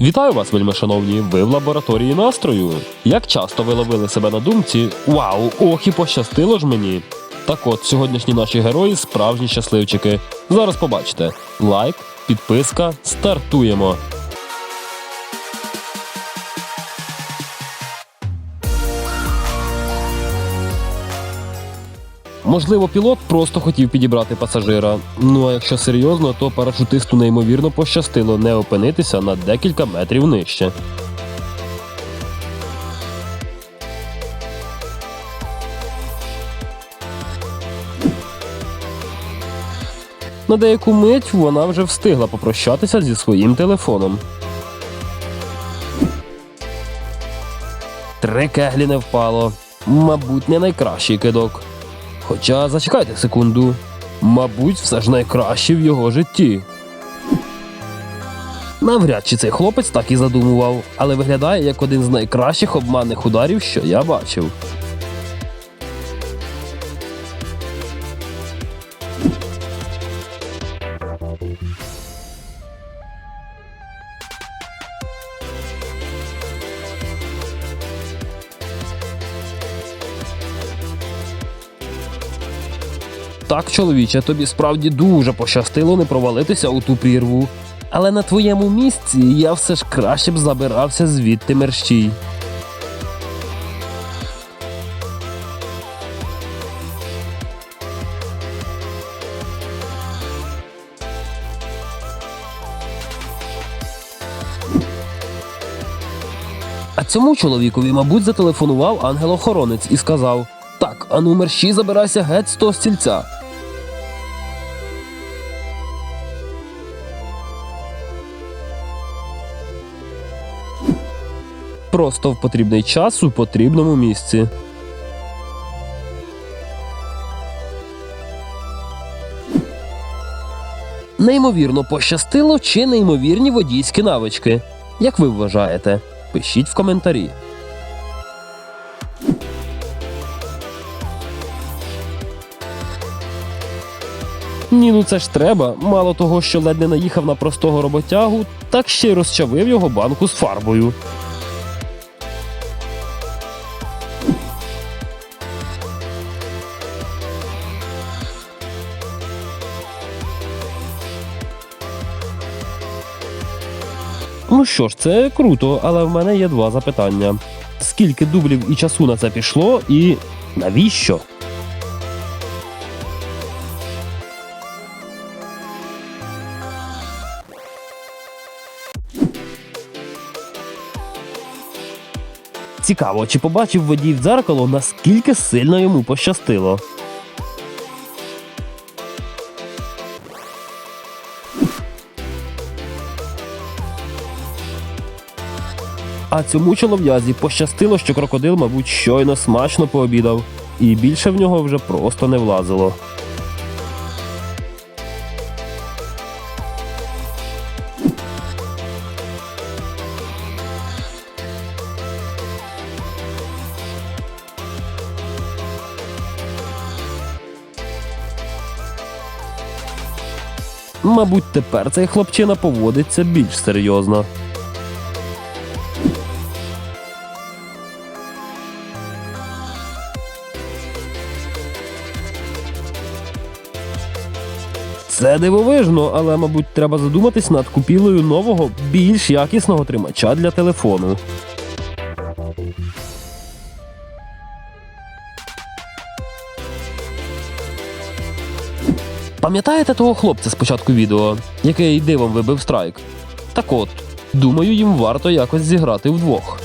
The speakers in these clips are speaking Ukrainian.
Вітаю вас, вельми шановні! Ви в лабораторії настрою. Як часто ви ловили себе на думці? Вау, ох і пощастило ж мені! Так от, сьогоднішні наші герої справжні щасливчики. Зараз побачите. Лайк, підписка, стартуємо! Можливо, пілот просто хотів підібрати пасажира. Ну а якщо серйозно, то парашутисту неймовірно пощастило не опинитися на декілька метрів нижче. На деяку мить вона вже встигла попрощатися зі своїм телефоном. Три кеглі не впало. Мабуть, не найкращий кидок. Хоча зачекайте секунду. Мабуть, все ж найкраще в його житті. Навряд чи цей хлопець так і задумував, але виглядає як один з найкращих обманних ударів, що я бачив. Так, чоловіче, тобі справді дуже пощастило не провалитися у ту прірву. Але на твоєму місці я все ж краще б забирався звідти мерщій. А цьому чоловікові, мабуть, зателефонував ангел-охоронець і сказав: Так, а ну мерщій забирайся геть того стільця. Просто в потрібний час у потрібному місці. Неймовірно пощастило чи неймовірні водійські навички. Як ви вважаєте? Пишіть в коментарі. Ні, ну це ж треба. Мало того, що ледь не наїхав на простого роботягу, так ще й розчавив його банку з фарбою. Ну що ж, це круто, але в мене є два запитання: скільки дублів і часу на це пішло, і навіщо? Цікаво, чи побачив водій в дзеркало, наскільки сильно йому пощастило. А цьому чолов'язі пощастило, що крокодил, мабуть, щойно смачно пообідав, і більше в нього вже просто не влазило. Мабуть, тепер цей хлопчина поводиться більш серйозно. Це дивовижно, але, мабуть, треба задуматись над купівлею нового, більш якісного тримача для телефону. Пам'ятаєте того хлопця з початку відео, який дивом вибив страйк? Так от, думаю, їм варто якось зіграти вдвох.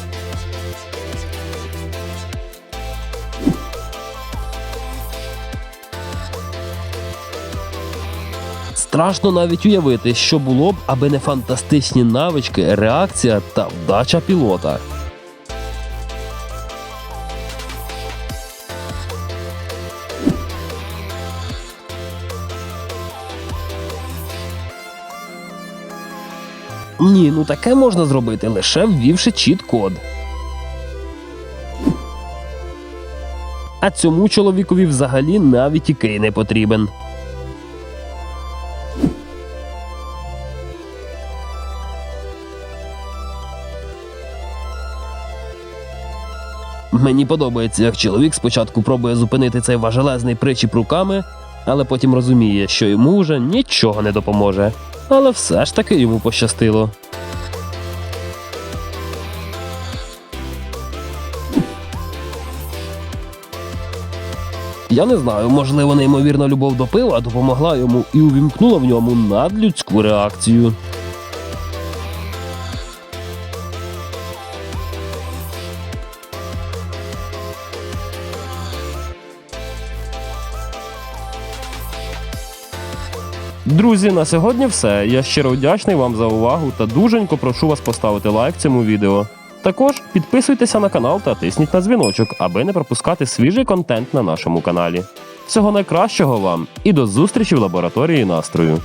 Страшно навіть уявити, що було б, аби не фантастичні навички, реакція та вдача пілота. Ні, ну таке можна зробити лише ввівши чіт-код. А цьому чоловікові взагалі навіть і кей не потрібен. Мені подобається, як чоловік спочатку пробує зупинити цей важелезний причіп руками, але потім розуміє, що йому вже нічого не допоможе. Але все ж таки йому пощастило. Я не знаю, можливо, неймовірна любов до пива допомогла йому і увімкнула в ньому надлюдську реакцію. Друзі, на сьогодні все. Я щиро вдячний вам за увагу та дуженько прошу вас поставити лайк цьому відео. Також підписуйтеся на канал та тисніть на дзвіночок, аби не пропускати свіжий контент на нашому каналі. Всього найкращого вам і до зустрічі в лабораторії настрою.